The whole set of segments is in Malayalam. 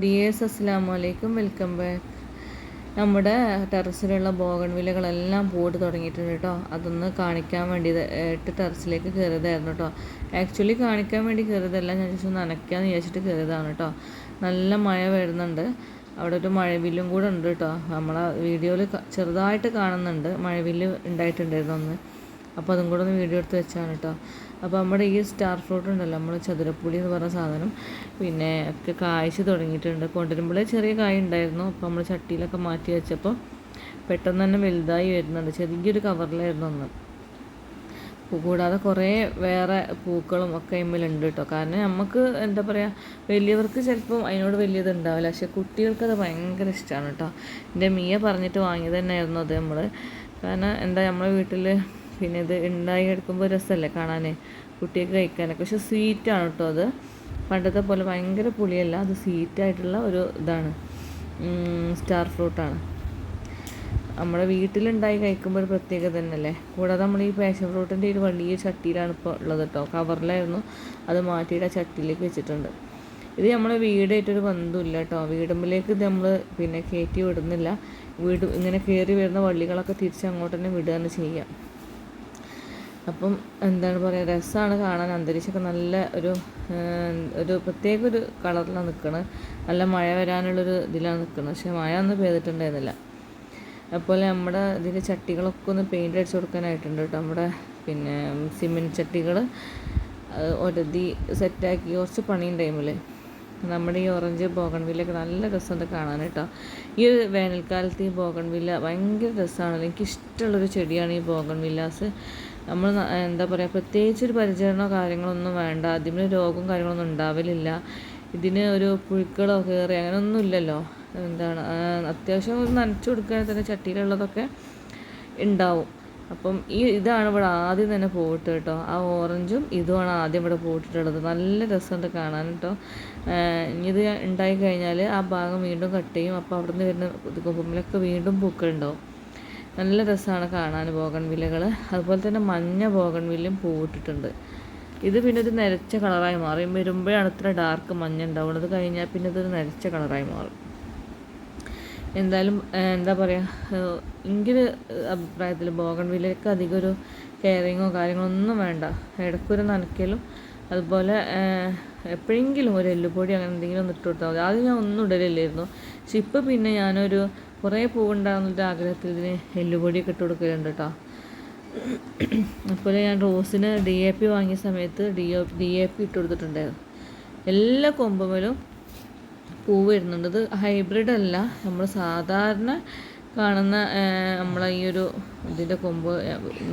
ഡിയേഴ്സ് അസ്സാം വലൈക്കും വെൽക്കം ബാക്ക് നമ്മുടെ ടെറസിലുള്ള ബോഗൺ വിലകളെല്ലാം പോയിട്ട് തുടങ്ങിയിട്ടുണ്ട് കേട്ടോ. അതൊന്ന് കാണിക്കാൻ വേണ്ടി എട്ട് ടെറസിലേക്ക് കയറിയതായിരുന്നു കേട്ടോ. ആക്ച്വലി കാണിക്കാൻ വേണ്ടി കയറിയതല്ല ഞാൻ ജസ്റ്റ് നനയ്ക്കാന്ന് വിചാരിച്ചിട്ട് കയറിയതാണ് കേട്ടോ. നല്ല മഴ വരുന്നുണ്ട്. അവിടെ ഒരു മഴവില്ലും കൂടെ ഉണ്ട് കേട്ടോ. നമ്മളെ വീഡിയോയിൽ ചെറുതായിട്ട് കാണുന്നുണ്ട്. മഴവില്ല് ഉണ്ടായിട്ടുണ്ടായിരുന്നു ഒന്ന് അപ്പോൾ അതും കൂടെ ഒന്ന് വീഡിയോ എടുത്ത് വെച്ചാണ് കേട്ടോ അപ്പോൾ നമ്മുടെ ഈ സ്റ്റാർ ഫ്രൂട്ട് ഉണ്ടല്ലോ നമ്മൾ ചതുരപ്പുളി എന്ന് പറഞ്ഞ സാധനം. പിന്നെ ഒക്കെ കായ്ച്ച് തുടങ്ങിയിട്ടുണ്ട്. കൊണ്ടുവരുമ്പോഴേ ചെറിയ കായ ഉണ്ടായിരുന്നു. അപ്പോൾ നമ്മൾ ചട്ടിയിലൊക്കെ മാറ്റി വെച്ചപ്പോൾ പെട്ടെന്ന് തന്നെ വലുതായി വരുന്നുണ്ട്. ചെറിയൊരു കവറിലായിരുന്നു ഒന്ന് കൂടാതെ കുറേ വേറെ പൂക്കളും ഒക്കെ ഇമ്മിലുണ്ട് കേട്ടോ കാരണം നമുക്ക് എന്താ പറയുക വലിയവർക്ക് ചിലപ്പം അതിനോട് വലിയത് ഉണ്ടാവില്ല പക്ഷെ കുട്ടികൾക്ക് അത് ഭയങ്കര ഇഷ്ടമാണ് കേട്ടോ എന്റെ മിയ പറഞ്ഞിട്ട് വാങ്ങിയത് തന്നെയായിരുന്നു അത് നമ്മൾ കാരണം എന്താ നമ്മളെ വീട്ടിൽ പിന്നെ ഇത് ഉണ്ടായി എടുക്കുമ്പോൾ രസമല്ലേ കാണാൻ കുട്ടിയൊക്കെ കഴിക്കാനൊക്കെ. പക്ഷെ സ്വീറ്റാണ് കേട്ടോ അത്. പണ്ടത്തെ പോലെ ഭയങ്കര പുളിയല്ല. അത് സ്വീറ്റായിട്ടുള്ള ഒരു ഇതാണ്. സ്റ്റാർ ഫ്രൂട്ടാണ്. നമ്മുടെ വീട്ടിലുണ്ടായി കഴിക്കുമ്പോൾ ഒരു പ്രത്യേകത തന്നെയല്ലേ. കൂടാതെ നമ്മൾ ഈ പാഷൻ ഫ്രൂട്ടിന്റെ ഒരു വലിയ ചട്ടിയിലാണ് ഇപ്പോൾ ഉള്ളത് കേട്ടോ. കവറിലായിരുന്നു. അത് മാറ്റിയിട്ട് ആ ചട്ടിയിലേക്ക് വെച്ചിട്ടുണ്ട്. ഇത് നമ്മളെ വീടായിട്ടൊരു ബന്ധമില്ല കേട്ടോ. വീടുമ്പിലേക്ക് ഇത് നമ്മൾ പിന്നെ കയറ്റി വിടുന്നില്ല. വീട് ഇങ്ങനെ കയറി വരുന്ന വള്ളികളൊക്കെ തിരിച്ച് അങ്ങോട്ട് തന്നെ വിടുകയാണ് ചെയ്യുക അപ്പം എന്താണ് പറയുക രസമാണ് കാണാൻ. അന്തരീക്ഷമൊക്കെ നല്ല ഒരു ഒരു പ്രത്യേക ഒരു കളറിലാണ് നിൽക്കുന്നത് നല്ല മഴ വരാനുള്ളൊരു ഇതിലാണ് നിൽക്കുന്നത് പക്ഷേ മഴ ഒന്നും പെയ്തിട്ടുണ്ടായിരുന്നില്ല. അതുപോലെ നമ്മുടെ ഇതിന്റെ ചട്ടികളൊക്കെ ഒന്ന് പെയിന്റ് അടിച്ചു കൊടുക്കാനായിട്ടുണ്ട് കേട്ടോ. നമ്മുടെ പിന്നെ സിമെന്റ് ചട്ടികൾ ഒരതി സെറ്റാക്കി കുറച്ച് പണിയും ടൈമിൽ നമ്മുടെ ഈ ഓറഞ്ച് ബോഗൺവില്ലൊക്കെ നല്ല രസമുണ്ട് കാണാൻ കേട്ടോ. ഈ ഒരു വേനൽക്കാലത്ത് ഈ ബോഗൺവില്ല ഭയങ്കര രസമാണ്. എനിക്കിഷ്ടമുള്ളൊരു ചെടിയാണ് ഈ ബോഗൺവില്ലാസ്. നമ്മൾ എന്താ പറയുക പ്രത്യേകിച്ചൊരു പരിചരണമോ കാര്യങ്ങളൊന്നും വേണ്ട. അതിന് രോഗവും കാര്യങ്ങളൊന്നും ഉണ്ടാവലില്ല. ഇതിന് ഒരു പുഴുക്കളോ കയറി അങ്ങനെയൊന്നും ഇല്ലല്ലോ. എന്താണ് അത്യാവശ്യം ഒരു നനച്ചു കൊടുക്കുകയാണെങ്കിൽ തന്നെ ചട്ടിയിലുള്ളതൊക്കെ ഉണ്ടാവും. അപ്പം ഈ ഇതാണ് ഇവിടെ ആദ്യം തന്നെ പോയിട്ട് കേട്ടോ. ആ ഓറഞ്ചും ഇതുമാണ് ആദ്യം ഇവിടെ പോയിട്ടുള്ളത് നല്ല രസമുണ്ട് കാണാൻ കേട്ടോ. ഇത് ഉണ്ടായി കഴിഞ്ഞാൽ ആ ഭാഗം വീണ്ടും കട്ട് ചെയ്യും. അപ്പോൾ അവിടെ നിന്ന് വരുന്ന കൊമ്പുമ്പിലൊക്കെ വീണ്ടും പൂക്കളുണ്ടാവും. നല്ല രസമാണ് കാണാൻ ബോഗൺ വില്ലകൾ അതുപോലെ തന്നെ മഞ്ഞ ബോഗൺ വില്ലും പൂവിട്ടിട്ടുണ്ട്. ഇത് പിന്നെ ഒരു നരച്ച കളറായി മാറും. വരുമ്പോഴാണ് ഇത്ര ഡാർക്ക് മഞ്ഞ ഉണ്ടാവുന്നത്. കഴിഞ്ഞാൽ പിന്നെ ഇതൊരു നരച്ച കളറായി മാറും. എന്തായാലും എന്താ പറയുക എങ്കിൽ അഭിപ്രായത്തിൽ ബോഗൺ വില്ലയ്ക്ക് അധികം ഒരു കെയറിങ്ങോ കാര്യങ്ങളോ ഒന്നും വേണ്ട. ഇടയ്ക്കൊരു നനയ്ക്കലും അതുപോലെ എപ്പോഴെങ്കിലും ഒരു എല്ലുപൊടി അങ്ങനെ എന്തെങ്കിലും ഒന്ന് ഇട്ട് കൊടുത്താൽ മതി. ആദ്യം ഞാൻ ഒന്നും ഇടലില്ലായിരുന്നു. പക്ഷെ ഇപ്പോൾ പിന്നെ ഞാനൊരു കുറേ പൂവുണ്ടാകുന്നൊരു ആഗ്രഹത്തിൽ ഇതിന് എല്ലുപൊടിയൊക്കെ ഇട്ട് കൊടുക്കലുണ്ട് കേട്ടോ അതുപോലെ ഞാൻ റോസിന് ഡി എ പി വാങ്ങിയ സമയത്ത് ഡി ഡി എ പി ഇട്ട് കൊടുത്തിട്ടുണ്ടായിരുന്നു. എല്ലാ കൊമ്പുമലും പൂ വരുന്നുണ്ട്. ഇത് ഹൈബ്രിഡ് അല്ല. നമ്മൾ സാധാരണ കാണുന്ന നമ്മളെ ഈ ഒരു ഇതിന്റെ കൊമ്പ്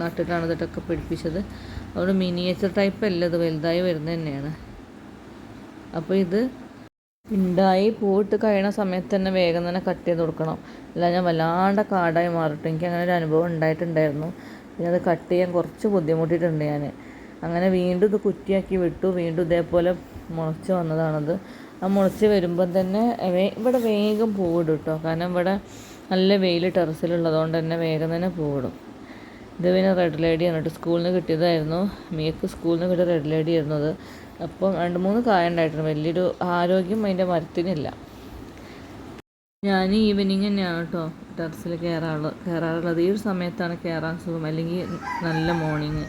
നട്ടിട്ടാണ് ഇതൊക്കെ പിടിപ്പിച്ചത്. അതുകൊണ്ട് മിനിയേച്ചർ ടൈപ്പ് അല്ല. ഇത് വലുതായി വരുന്നത് തന്നെയാണ്. അപ്പോൾ ഇത് ഉണ്ടായി പൂവിട്ട് കഴിയുന്ന സമയത്ത് തന്നെ വേഗം തന്നെ കട്ട് ചെയ്ത് കൊടുക്കണം. അല്ല ഞാൻ വല്ലാണ്ട് കാടായി മാറിട്ട്. എനിക്ക് അങ്ങനെ ഒരു അനുഭവം ഉണ്ടായിട്ടുണ്ടായിരുന്നു. പിന്നെ അത് കട്ട് ചെയ്യാൻ കുറച്ച് ബുദ്ധിമുട്ടിയിട്ടുണ്ട് ഞാൻ അങ്ങനെ വീണ്ടും ഇത് കുറ്റിയാക്കി വിട്ടു. വീണ്ടും ഇതേപോലെ മുളച്ച് വന്നതാണത്. മുളച്ച് വരുമ്പം തന്നെ ഇവിടെ വേഗം പൂവിടും കേട്ടോ കാരണം ഇവിടെ നല്ല വെയിൽ ടെറസിലുള്ളതുകൊണ്ട് തന്നെ വേഗം തന്നെ പൂവിടും. ഇത് പിന്നെ റെഡ് ലേഡിയാണ് കേട്ടോ സ്കൂളിൽ നിന്ന് കിട്ടിയതായിരുന്നു. മീക്ക് സ്കൂളിൽ നിന്ന് കിട്ടിയ റെഡ് ലേഡി ആയിരുന്നു അത്. അപ്പം രണ്ട് മൂന്ന് കായ ഉണ്ടായിട്ടുണ്ട്. വലിയൊരു ആരോഗ്യം അതിന്റെ മരത്തിനില്ല. ഞാൻ ഈവനിങ് തന്നെയാണ് കേട്ടോ ടെറസിൽ കയറാറുള്ളത് കയറാറുള്ളത്. ഈ ഒരു സമയത്താണ് കയറാൻ സുഖം. അല്ലെങ്കിൽ നല്ല മോർണിംഗ്.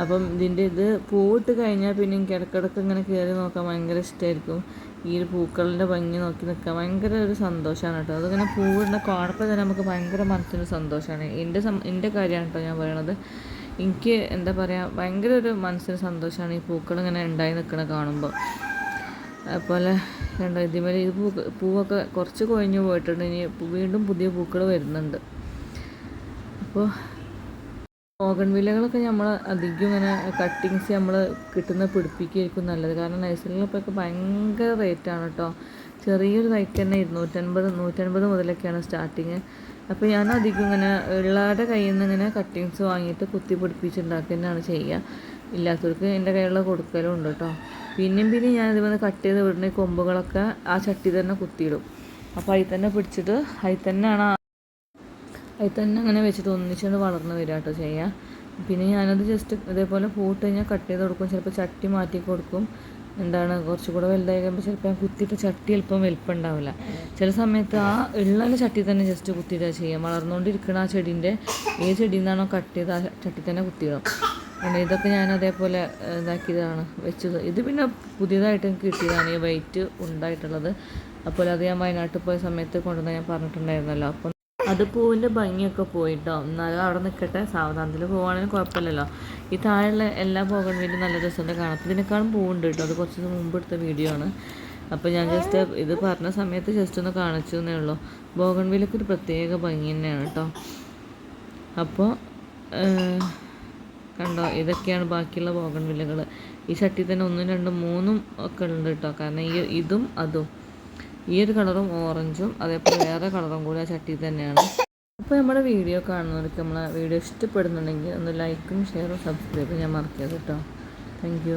അപ്പം ഇതിന്റെ ഇത് പൂവിട്ട് കഴിഞ്ഞാൽ പിന്നെ എനിക്ക് ഇടയ്ക്കിടയ്ക്ക് ഇങ്ങനെ കയറി നോക്കാൻ ഭയങ്കര ഇഷ്ടമായിരിക്കും. ഈ ഒരു പൂക്കളുടെ ഭംഗി നോക്കി നിൽക്കാൻ ഭയങ്കര ഒരു സന്തോഷമാണ് കേട്ടോ. അതിങ്ങനെ പൂവിടുന്ന കാണുമ്പോൾ തന്നെ നമുക്ക് ഭയങ്കര മനസ്സിന് സന്തോഷമാണ് എന്റെ എന്റെ കാര്യമാണ് കേട്ടോ ഞാൻ പറയണത്. എനിക്ക് എന്താ പറയുക ഭയങ്കര ഒരു മനസ്സിന് സന്തോഷമാണ് ഈ പൂക്കൾ ഇങ്ങനെ ഉണ്ടായി നിൽക്കണ കാണുമ്പോൾ അതുപോലെ കണ്ടോ ഇതേമാതിരി ഇത് പൂ പൂവൊക്കെ കുറച്ച് കൊഴിഞ്ഞു പോയിട്ടുണ്ട്. ഇനി വീണ്ടും പുതിയ പൂക്കൾ വരുന്നുണ്ട്. അപ്പോൾ വിലകളൊക്കെ നമ്മൾ അധികം ഇങ്ങനെ കട്ടിങ്സ് നമ്മൾ കിട്ടുന്ന പിടിപ്പിക്കുകയായിരിക്കും നല്ലത്. കാരണം നഴ്സറികളിലൊക്കെ ഭയങ്കര റേറ്റാണ് കേട്ടോ ചെറിയൊരു തൈക്ക് തന്നെ ഇരുന്നൂറ്റൻപത് നൂറ്റൻപത് മുതലൊക്കെയാണ് സ്റ്റാർട്ടിങ്. അപ്പോൾ ഞാൻ അധികം ഇങ്ങനെ ഉള്ളവരുടെ കയ്യിൽ നിന്ന് ഇങ്ങനെ കട്ടിങ്സ് വാങ്ങിയിട്ട് കുത്തി പിടിപ്പിച്ചുണ്ടാക്കുക തന്നെയാണ് ചെയ്യുക ഇല്ലാത്തവർക്ക് എന്റെ കയ്യിലുള്ള കൊടുക്കലും ഉണ്ട് കേട്ടോ പിന്നെയും പിന്നെയും ഞാൻ ഇതുപോലെ കട്ട് ചെയ്ത് വിടുന്ന കൊമ്പുകളൊക്കെ ആ ചട്ടി തന്നെ കുത്തിയിടും. അപ്പോൾ അതിൽ തന്നെ പിടിച്ചിട്ട് അതിൽ തന്നെയാണ് അതിൽ തന്നെ അങ്ങനെ വെച്ചിട്ട് ഒന്നിച്ചുകൊണ്ട് വളർന്ന് വരിക കേട്ടോ ചെയ്യുക പിന്നെ ഞാനത് ജസ്റ്റ് ഇതേപോലെ പൂട്ട് കഴിഞ്ഞാൽ കട്ട് ചെയ്ത് കൊടുക്കും. ചിലപ്പോൾ ചട്ടി മാറ്റി കൊടുക്കും. എന്താണ് കുറച്ചും കൂടെ വലുതായി കഴിയുമ്പോൾ ചിലപ്പോൾ കുത്തിയിട്ട് ചട്ടി ചിലപ്പം വലിപ്പം ഉണ്ടാവില്ല ചില സമയത്ത് ആ ഉള്ള ചട്ടി തന്നെ ജസ്റ്റ് കുത്തിയിട്ടാ ചെയ്യാം. വളർന്നുകൊണ്ടിരിക്കുന്ന ആ ചെടീന്റെ ഏത് ചെടിയിൽ നിന്നാണോ കട്ട് ചെയ്ത് ആ ചട്ടി തന്നെ കുത്തിയിടും. പിന്നെ ഇതൊക്കെ ഞാൻ അതേപോലെ ഇതാക്കിയതാണ് വെച്ചത്. ഇത് പിന്നെ പുതിയതായിട്ട് എനിക്ക് കിട്ടിയതാണ് ഈ വെയിറ്റ് ഉണ്ടായിട്ടുള്ളത്. അപ്പോൾ അത് ഞാൻ വയനാട്ടിൽ പോയ സമയത്ത് കൊണ്ടുവന്ന് ഞാൻ പറഞ്ഞിട്ടുണ്ടായിരുന്നല്ലോ. അപ്പം അത് പൂവിന്റെ ഭംഗിയൊക്കെ പോയിട്ടോ. എന്നാലും അവിടെ നിൽക്കട്ടെ സാവധാനത്തിൽ പോവുകയാണെങ്കിൽ കുഴപ്പമില്ലല്ലോ. ഈ താഴെയുള്ള എല്ലാ പോകൺ വീടും നല്ല രസമുണ്ട് കാണാം ഇതിനേക്കാളും പൂവുണ്ട് കേട്ടോ. അത് കുറച്ച് മുമ്പ് എടുത്ത വീഡിയോ ആണ്. അപ്പോൾ ഞാൻ ജസ്റ്റ് ഇത് പറഞ്ഞ സമയത്ത് ജസ്റ്റ് ഒന്ന് കാണിച്ചു എന്നേ ഉള്ളൂ. ബോഗൺവിലൊക്കെ ഒരു പ്രത്യേക ഭംഗി തന്നെയാണ് കേട്ടോ. അപ്പോൾ കണ്ടോ? ഇതൊക്കെയാണ് ബാക്കിയുള്ള ബോഗൺവില്ലകൾ ഈ ചട്ടി തന്നെ ഒന്നും രണ്ടും മൂന്നും ഒക്കെ ഉണ്ട് കേട്ടോ. കാരണം ഈ ഇതും അതും. ഈ ഒരു കളറും ഓറഞ്ചും അതേപോലെ വേറെ കളറും കൂടി ആ ചട്ടി തന്നെയാണ്. അപ്പോൾ നമ്മുടെ വീഡിയോ കാണുന്നവർക്ക് നമ്മളെ വീഡിയോ ഇഷ്ടപ്പെടുന്നുണ്ടെങ്കിൽ ഒന്ന് ലൈക്കും ഷെയറും സബ്സ്ക്രൈബും ഞാൻ മറക്കരുത് കേട്ടോ. താങ്ക്